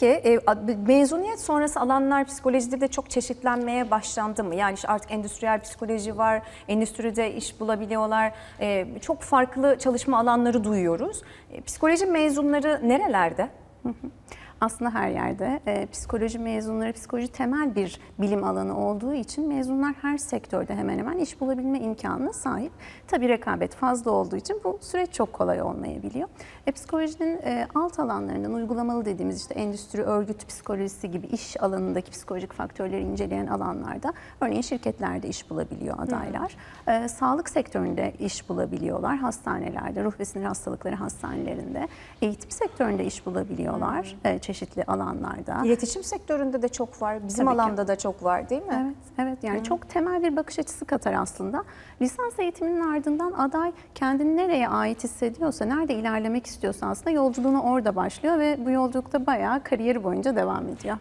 Peki e, mezuniyet sonrası alanlar psikolojide de çok çeşitlenmeye başlandı mı? Yani işte artık endüstriyel psikoloji var, endüstride iş bulabiliyorlar. E, Çok farklı çalışma alanları duyuyoruz. E, Psikoloji mezunları nerelerde? Aslında her yerde e, psikoloji mezunları psikoloji temel bir bilim alanı olduğu için mezunlar her sektörde hemen hemen iş bulabilme imkanına sahip. Tabii rekabet fazla olduğu için bu süreç çok kolay olmayabiliyor. E, psikolojinin e, alt alanlarından uygulamalı dediğimiz işte endüstri, örgüt psikolojisi gibi iş alanındaki psikolojik faktörleri inceleyen alanlarda örneğin şirketlerde iş bulabiliyor adaylar. E, sağlık sektöründe iş bulabiliyorlar hastanelerde, ruh ve sinir hastalıkları hastanelerinde. Eğitim sektöründe iş bulabiliyorlar e, çeşitli alanlarda. İletişim sektöründe de çok var, bizim Tabii ki. alanda da çok var değil mi? Evet, evet yani çok temel bir bakış açısı katar aslında. Lisans eğitiminin ardından aday kendini nereye ait hissediyorsa, nerede ilerlemek istiyorsa aslında yolculuğuna orada başlıyor ve bu yolculukta bayağı kariyeri boyunca devam ediyor.